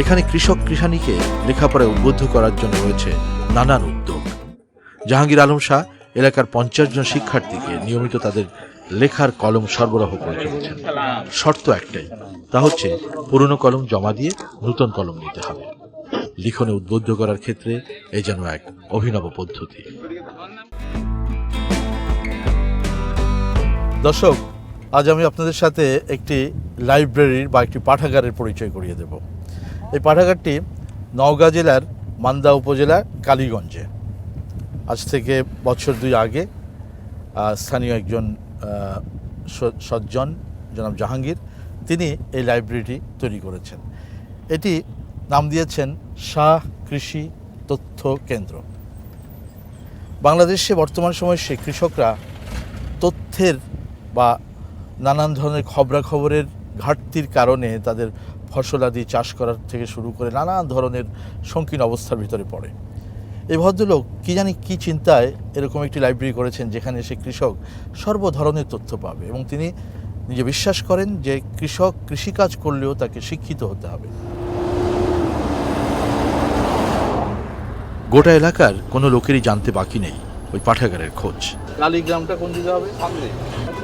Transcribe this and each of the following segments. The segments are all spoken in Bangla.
এখানে কৃষক কৃষানীকে লেখাপড়ায় উদ্বুদ্ধ করার জন্য রয়েছে নানান উদ্যোগ। জাহাঙ্গীর আলম শাহ এলাকার পঞ্চাশ জন শিক্ষার্থীকে নিয়মিত তাদের লেখার কলম সরবরাহ করে চলেছেন। শর্ত একটাই, তা হচ্ছে পুরনো কলম জমা দিয়ে নতুন কলম নিতে হবে। লিখনে উদ্বুদ্ধ করার ক্ষেত্রে এই যেন এক অভিনব পদ্ধতি। দর্শক, আজ আমি আপনাদের সাথে একটি লাইব্রেরির বা একটি পাঠাগারের পরিচয় করিয়ে দেব। এই পাঠাগারটি নওগাঁ জেলার মান্দা উপজেলা কালীগঞ্জে। আজ থেকে বছর দুই আগে স্থানীয় একজন সজ্জন জনাব জাহাঙ্গীর, তিনি এই লাইব্রেরিটি তৈরি করেছেন। এটি নাম দিয়েছেন শাহ কৃষি তথ্য কেন্দ্র। বাংলাদেশে বর্তমান সময়ে সে কৃষকরা তথ্যের বা নানান ধরনের খবরাখবরের ঘাটতির কারণে তাদের ফসলাদি চাষ করার থেকে শুরু করে নানান ধরনের সংকীর্ণ অবস্থার ভিতরে পড়ে। এই ভদ্রলোক কি জানি কি চিন্তায় এরকম একটি লাইব্রেরি করেছেন যেখানে সে কৃষক সর্ব ধরনের তথ্য পাবে এবং তিনি নিজে বিশ্বাস করেন যে কৃষক কৃষিকাজ করলেও তাকে শিক্ষিত হতে হবে। গোটা এলাকার কোনো লোকেরই জানতে বাকি নেই ওই পাঠাগারের খোঁজ। কালীগ্রামটা কোন দিকে হবে?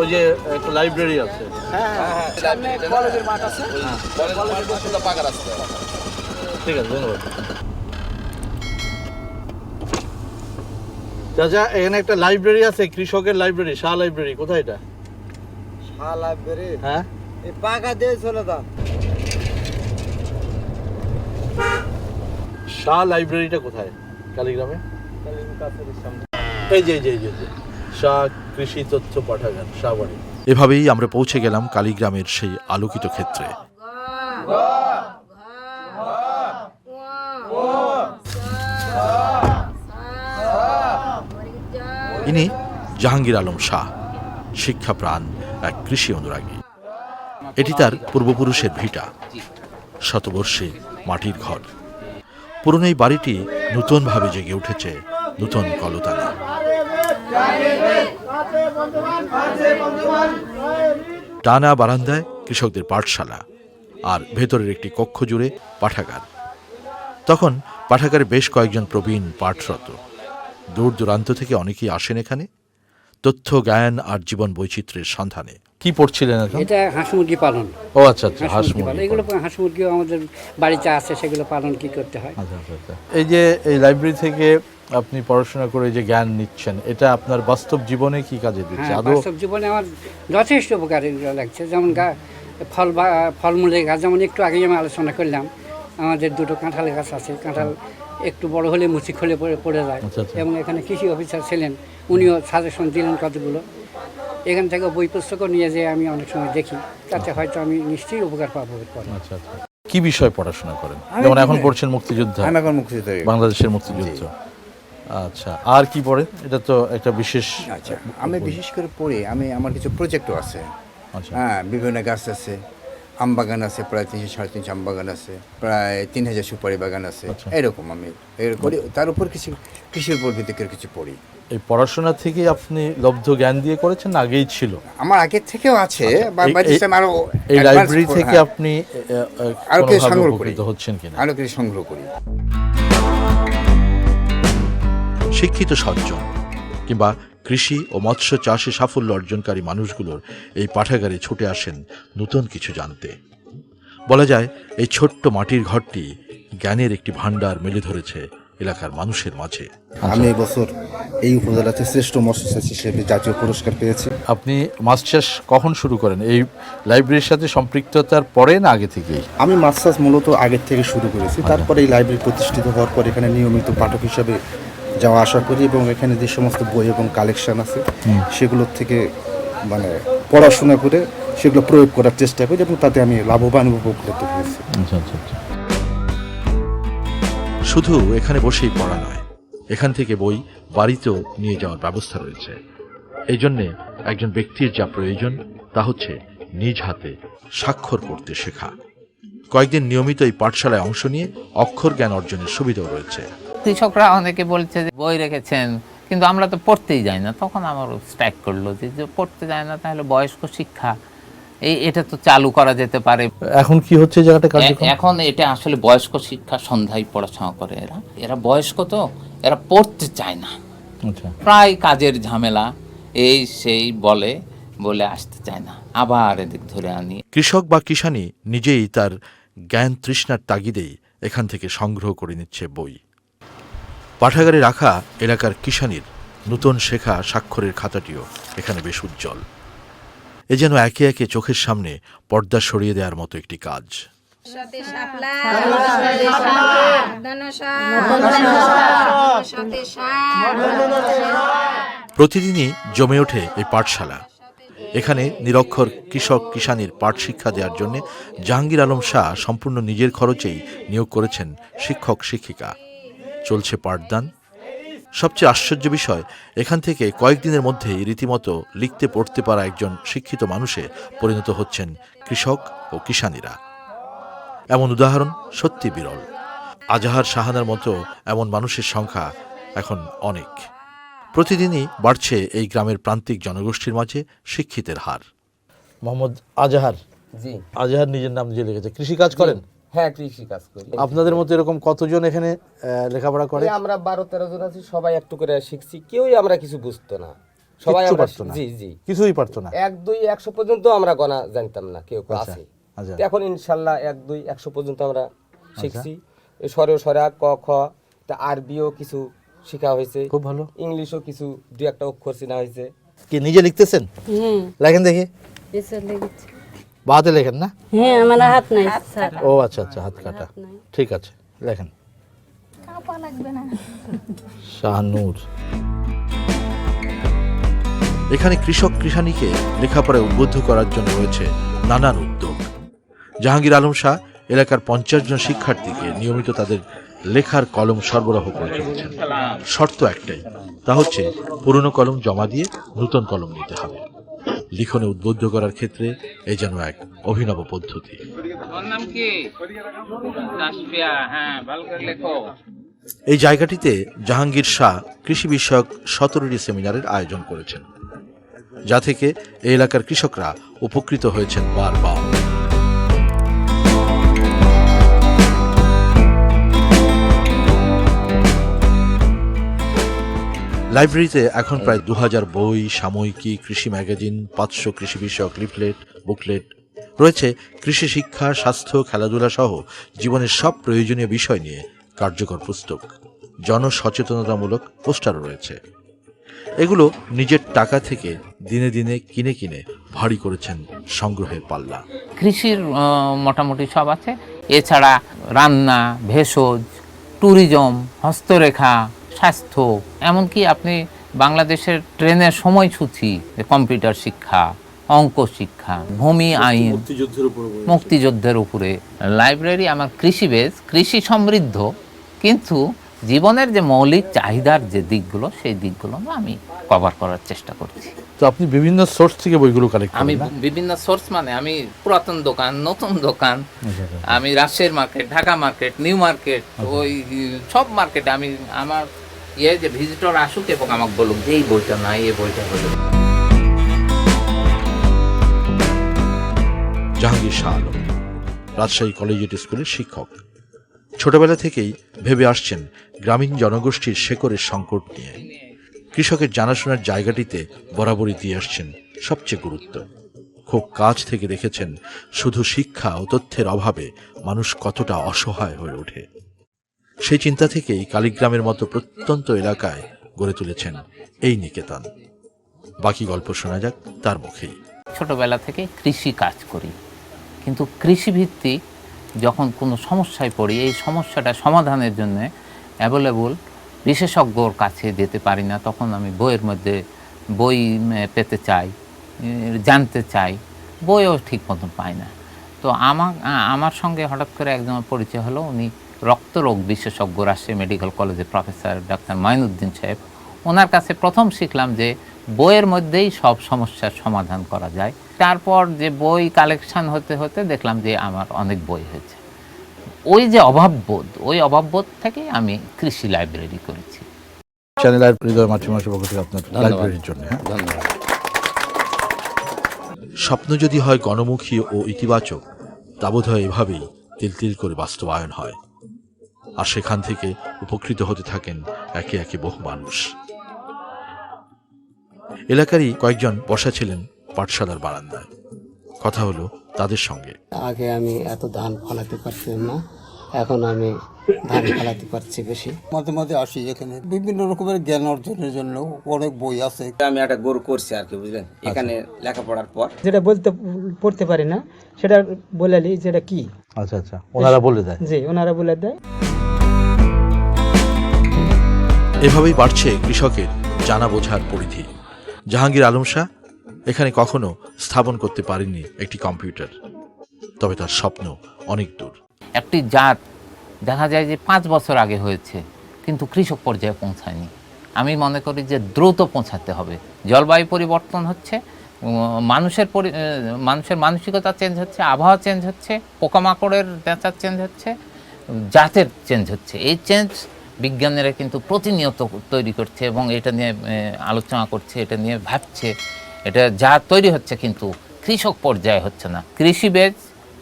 ওই যে একটা লাইব্রেরি আছে। ঠিক আছে ধন্যবাদ। চাচা এখানে একটা লাইব্রেরি আছে কৃষকের লাইব্রেরি শাহ লাইব্রেরি কোথায় এটা? লাইব্রেরি? হ্যাঁ। এই পাকা দিয়ে চলে দাও শাহ লাইব্রেরিটা কোথায়? কালীগ্রামে? এই যে এই যে, এই যে। শাহ কৃষি তথ্য পাঠাগার শাহবাড়ি এভাবেই আমরা পৌঁছে গেলাম কালীগ্রামের সেই আলোকিত ক্ষেত্রে। ইনি জাহাঙ্গীর আলম শাহ, শিক্ষাপ্রাণ, এক কৃষি অনুরাগী। এটি তার পূর্বপুরুষের ভিটা, শতবর্ষে মাটির ঘর। পুরনো এই বাড়িটি নতুনভাবে জেগে উঠেছে নতুন কলতানে। টানা বারান্দায় কৃষকদের পাঠশালা আর ভেতরের একটি কক্ষ জুড়ে পাঠাগার। তখন পাঠাগারে বেশ কয়েকজন প্রবীণ পাঠরত। দূর দূরান্ত থেকে অনেকেই আসেন এখানে। তথ্য জ্ঞান আর জীবন বৈচিত্র্যের সন্ধানে। কি পড়ছিলেন এখন? এটা হাঁস মুরগি পালন। ও আচ্ছা আচ্ছা হাঁস মুরগি পালন। এগুলো হাঁস মুরগিও আমাদের বাড়িতে আছে সেগুলো পালন কি করতে হয়? আচ্ছা, আচ্ছা, আচ্ছা। এই যে এই লাইব্রেরি থেকে আপনি পড়াশোনা করে যে জ্ঞান নিচ্ছেন এটা আপনার বাস্তব জীবনে কি কাজে দিচ্ছে? হ্যাঁ আদৌ বাস্তব জীবনে আমার যথেষ্ট উপকার লাগছে। যেমন গা ফল বা ফলমূলের গাছ যেমন একটু আগে আমি আলোচনা করলাম আমাদের দুটো কাঁঠালের গাছ আছে। কাঁঠাল একটু বড় হলে মুচি খুলে পড়ে পড়ে যায়। আচ্ছা, আচ্ছা। এবং এখানে কৃষি অফিসার ছিলেন উনিও সাজেশন দিলেন কতগুলো। এখান থেকে বই পুস্তকও নিয়ে যেয়ে আমি অনেক সময় দেখি। তাতে হয়তো আমি নিশ্চয়ই উপকার পাবো আচ্ছা আচ্ছা। কি বিষয় পড়াশোনা করেন? যেমন এখন পড়ছেন মুক্তিযুদ্ধ। এখন মুক্তিযুদ্ধ। বাংলাদেশের মুক্তিযুদ্ধ। আচ্ছা আর কি পড়ে? এটা তো একটা বিশেষ আচ্ছা আমি বিশেষ করে পড়ি আমি আমার কিছু প্রজেক্টও আছে। আচ্ছা। হ্যাঁ বিভিন্ন গাছ আছে আম বাগান আছে প্রায় তিনশো সাড়ে তিনশো আম বাগান আছে প্রায় তিন হাজার সুপারি বাগান আছে আচ্ছা। এরকম আমি করি তার উপর কিছু কৃষির উপর ভিত্তি করে কিছু পড়ি। এই পড়াশোনা থেকে আপনি লব্ধ জ্ঞান দিয়ে করেছেন আগেই ছিল? আমার আগের থেকেও আছে time আরও এই লাইব্রেরি থেকে হ্যাঁ, আপনি আরও কিছু সংগ্রহ করি। হচ্ছেন কিনা? আরও কিছু সংগ্রহ করি। শিক্ষিত সজ্জন কিংবা কৃষি ও মৎস্য চাষে সাফল্য অর্জনকারী মানুষগুলোর এই পাঠাগারে ছুটে আসেন নতুন কিছু জানতে। বলা যায় এই ছোট্ট মাটির ঘরটি জ্ঞানের একটি ভাণ্ডার মেলে ধরেছে এলাকার মানুষের মাঝে। আমি এই বছর এই উপজেলাতে শ্রেষ্ঠ মৎস্য চাষী হিসেবে জাতীয় পুরস্কার পেয়েছি। আপনি মাছ চাষ কখন শুরু করেন? এই লাইব্রেরির সাথে সম্পৃক্ততার পরে না আগে থেকেই? আমি মাছ চাষ মূলত আগের থেকে শুরু করেছি তারপরে এই লাইব্রেরি প্রতিষ্ঠিত হওয়ার পর এখানে নিয়মিত পাঠক হিসাবে যাওয়া আসা করি এবং এখানে যে সমস্ত বই এবং কালেকশন আছে সেগুলোর থেকে মানে পড়াশোনা করে সেগুলো প্রয়োগ করার চেষ্টা করি এবং তাতে আমি লাভবান উপকৃত হয়েছি আচ্ছা আচ্ছা আচ্ছা। শুধু এখানে বসেই পড়া নয় এখান থেকে বই বাড়িতেও নিয়ে যাওয়ার ব্যবস্থা রয়েছে। এই জন্যে একজন ব্যক্তির যা প্রয়োজন তা হচ্ছে নিজ হাতে স্বাক্ষর করতে শেখা। কয়েকদিন নিয়মিত এই পাঠশালায় অংশ নিয়ে অক্ষর জ্ঞান অর্জনের সুবিধাও রয়েছে। কৃষকরা অনেকে বলছে যে বই রেখেছেন। কিন্তু আমরা তো পড়তেই যাই না। তখন আমার স্ট্রাইক করল যে যে পড়তে যায় না তাহলে বয়স্ক শিক্ষা। এই এটা তো চালু করা যেতে পারে। এখন কি হচ্ছে জায়গাটা এখন এটা আসলে বয়স্ক শিক্ষা সন্ধ্যায় পড়াশোনা করে এরা। এরা বয়স্ক তো এরা পড়তে চায় না। আচ্ছা। প্রায় কাজের ঝামেলা এই সেই বলে বলে আসতে চায় না। আবার এদিক ধরে আনি। কৃষক বা কিষানি নিজেই তার জ্ঞান তৃষ্ণার তাগিদেই এখান থেকে সংগ্রহ করে নিচ্ছে বই। পাঠাগারে রাখা এলাকার কিষানির নূতন শেখা স্বাক্ষরের খাতাটিও এখানে বেশ উজ্জ্বল। এ যেন একে একে চোখের সামনে পর্দা সরিয়ে দেওয়ার মতো একটি কাজ। প্রতিদিনই জমে ওঠে এই পাঠশালা। এখানে নিরক্ষর কৃষক কিষানির পাঠ শিক্ষা দেওয়ার জন্য জাহাঙ্গীর আলম শাহ সম্পূর্ণ নিজের খরচেই নিয়োগ করেছেন শিক্ষক শিক্ষিকা চলছে পাঠদান। সবচেয়ে আশ্চর্য বিষয় এখান থেকে কয়েকদিনের মধ্যেই রীতিমতো লিখতে পড়তে পারা একজন শিক্ষিত মানুষে পরিণত হচ্ছেন কৃষক ও কিষানিরা। এমন উদাহরণ সত্যি বিরল। আজাহার শাহানার মতো এমন মানুষের সংখ্যা এখন অনেক। প্রতিদিনই বাড়ছে এই গ্রামের প্রান্তিক জনগোষ্ঠীর মাঝে শিক্ষিতের হার। মোহাম্মদ আজাহার। জি। আজাহার নিজের নাম দিয়ে লিখেছে। কৃষি কাজ করেন? হ্যাঁ কৃষি কাজ করি। আপনাদের মতো এরকম কতজন এখানে লেখাপড়া করে? আমরা বারো তেরো জন আছি সবাই একটু করে শিখছি। কেউই আমরা কিছু বুঝতো না। সবাই আমরা জি জি। কিছুই পারতো না। এক দুই একশো পর্যন্ত আমরা গণা জানতাম না কেউ আচ্ছা, আছে আচ্ছা। এখন ইনশাল্লাহ এক দুই একশো পর্যন্ত আমরা শিখছি। সরে সরা ক খ তা আরবিও কিছু শেখা হয়েছে। খুব ভালো। ইংলিশও কিছু দু একটা অক্ষর চেনা হয়েছে। কি নিজে লিখতেছেন? হ্যাঁ লেখেন দেখি। এসে লেগেছে বা হাতে লেখেন না? হ্যাঁ আমার হাত নাই স্যার। ও আচ্ছা আচ্ছা হাত কাটা। ঠিক আছে লেখেন। কাপা লাগবে না। শাহনূর। এখানে কৃষক কৃষানীকে লেখাপড়ায় উদ্বুদ্ধ করার জন্য রয়েছে নানান উদ্যোগ। জাহাঙ্গীর আলম শাহ এলাকার পঞ্চাশ জন শিক্ষার্থীকে নিয়মিত তাদের লেখার কলম সরবরাহ করে চলেছেন। শর্ত একটাই তা হচ্ছে পুরনো কলম জমা দিয়ে নতুন কলম নিতে হবে। লিখনে উদ্বুদ্ধ করার ক্ষেত্রে এ যেন এক অভিনব পদ্ধতি। হ্যাঁ এই জায়গাটিতে জাহাঙ্গীর শাহ কৃষি বিষয়ক সতেরোটি সেমিনারের আয়োজন করেছেন। যা থেকে এই এলাকার কৃষকরা উপকৃত হয়েছেন বারবার। লাইব্রেরিতে এখন প্রায় দু হাজার বই সাময়িকী কৃষি ম্যাগাজিন পাঁচশো কৃষি বিষয়ক লিফলেট বুকলেট রয়েছে। কৃষি শিক্ষা স্বাস্থ্য খেলাধুলা সহ জীবনের সব প্রয়োজনীয় বিষয় নিয়ে কার্যকর পুস্তক। জনসচেতনতামূলক পোস্টারও রয়েছে। এগুলো নিজের টাকা থেকে দিনে দিনে কিনে কিনে ভারী করেছেন সংগ্রহের পাল্লা। কৃষির মোটামুটি সব আছে। এছাড়া রান্না ভেষজ ট্যুরিজম হস্তরেখা স্বাস্থ্য এমনকি আপনি বাংলাদেশের ট্রেনের সময়সূচি কম্পিউটার শিক্ষা অঙ্ক শিক্ষা ভূমি আইন মুক্তিযুদ্ধের উপরে লাইব্রেরি আমার কৃষি বেজ কৃষি সমৃদ্ধ কিন্তু জীবনের যে মৌলিক চাহিদার যে দিকগুলো সেই দিকগুলো আমি কভার করার চেষ্টা করছি। তো আপনি বিভিন্ন সোর্স থেকে বইগুলো কালেক্ট আমি বিভিন্ন সোর্স মানে আমি পুরাতন দোকান নতুন দোকান আমি রাজশাহীর market Dhaka market new market ওই সব মার্কেটে আমি আমার ইয়ে যে ভিজিটর আসুক এবং আমাকে বলুক যে এই বইটা নাই এই বইটা হলো। জাহাঙ্গীর শাহ আলম, রাজশাহী কলেজিয়েট স্কুলের শিক্ষক। ছোটবেলা থেকেই ভেবে আসছেন গ্রামীণ জনগোষ্ঠীর শেকরের সংকট নিয়ে। কৃষকের জানাশোনার জায়গাটিতে বরাবরই দিয়ে আসছেন সবচেয়ে গুরুত্ব। খুব কাছ থেকে দেখেছেন শুধু শিক্ষা ও তথ্যের অভাবে মানুষ কতটা অসহায় হয়ে ওঠে। সেই চিন্তা থেকেই কালীগ্রামের মতো প্রত্যন্ত এলাকায় গড়ে তুলেছেন এই নিকেতন। বাকি গল্প শোনা যাক তার মুখেই। ছোটবেলা থেকে কৃষি কাজ করি, কিন্তু কৃষিভিত্তিক যখন কোনো সমস্যায় পড়ি, এই সমস্যাটা সমাধানের জন্য অ্যাভেলেবল বিশেষজ্ঞর কাছে যেতে পারি না। তখন আমি বইয়ের মধ্যে বই পেতে চাই, জানতে চাই, বইও ঠিক মতন পাই না। তো আমার আমার সঙ্গে হঠাৎ করে একজনের পরিচয় হলো, উনি রক্তরোগ বিশেষজ্ঞ রাজশাহী মেডিকেল কলেজের প্রফেসর ডাক্তার মাইনুদ্দিন সাহেব ওনার কাছে প্রথম শিখলাম যে বইয়ের মধ্যেই সব সমস্যার সমাধান করা যায়। তারপর যে বই কালেকশন হতে হতে দেখলাম যে আমার অনেক বই হয়েছে। ওই যে অভাববোধ ওই অভাববোধ থেকে আমি কৃষি লাইব্রেরি করেছি। চ্যানেল আর হৃদয় মাতৃমাসের পক্ষ থেকে আপনার লাইব্রেরির জন্য হ্যাঁ? ধন্যবাদ। স্বপ্ন যদি হয় গণমুখী ও ইতিবাচক তা বোধ হয় এভাবেই তিল তিল করে বাস্তবায়ন হয়। আর সেখান থেকে উপকৃত হতে থাকেন একে একে বহু মানুষ। এলাকারই কয়েকজন বসা ছিলেন পাঠশালার বারান্দায়। কথা হলো তাদের সঙ্গে। আগে আমি এত ধান ফলাতে পারতাম না এখন আমি ধান ফলাতে পারছি বেশি। মাঝে মাঝে আসি এখানে। বিভিন্ন রকমের জ্ঞান অর্জনের জন্য অনেক বই আছে। আমি একটা গরু করছি আর কি বুঝলেন? এখানে লেখাপড়ার পর। যেটা বলতে পড়তে পারি না সেটা বলে যেটা কি? আচ্ছা আচ্ছা। ওনারা বলে দেয়। জি ওনারা বলে দেয়। এভাবেই বাড়ছে কৃষকের জানা বোঝার পরিধি। জাহাঙ্গীর আলম শাহ এখানে কখনো স্থাপন করতে পারেননি একটি কম্পিউটার। তবে তার স্বপ্ন অনেক দূর। একটি জাত দেখা যায় যে পাঁচ বছর আগে হয়েছে, কিন্তু কৃষক পর্যায়ে পৌঁছায়নি। আমি মনে করি যে দ্রুত পৌঁছাতে হবে। জলবায়ু পরিবর্তন হচ্ছে মানুষের পরি- মানুষের মানসিকতা চেঞ্জ হচ্ছে, আবহাওয়া চেঞ্জ হচ্ছে, পোকামাকড়ের নেচার চেঞ্জ হচ্ছে, জাতের চেঞ্জ হচ্ছে। এই চেঞ্জ বিজ্ঞানীরা কিন্তু প্রতিনিয়ত তৈরি করছে এবং এটা নিয়ে আলোচনা করছে, এটা নিয়ে ভাবছে। এটা যা তৈরি হচ্ছে কিন্তু কৃষক পর্যায়ে হচ্ছে না। কৃষি বেজ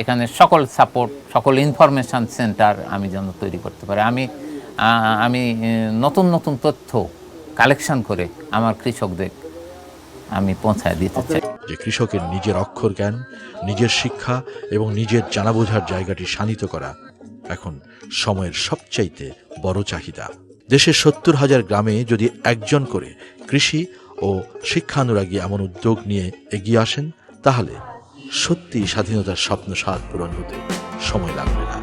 এখানে সকল সাপোর্ট, সকল ইনফরমেশন সেন্টার আমি যেন তৈরি করতে পারি। আমি আমি নতুন নতুন তথ্য কালেকশন করে আমার কৃষকদের আমি পৌঁছায় দিতে চাই। যে কৃষকের নিজের অক্ষর জ্ঞান, নিজের শিক্ষা এবং নিজের জানা বোঝার জায়গাটি শানিত করা এখন সময়ের সবচাইতে বড় চাহিদা। দেশের সত্তর হাজার গ্রামে যদি একজন করে কৃষি ও শিক্ষানুরাগী এমন উদ্যোগ নিয়ে এগিয়ে আসেন, তাহলে সত্যি স্বাধীনতার স্বপ্ন সাত পূরণ হতে সময় লাগবে না।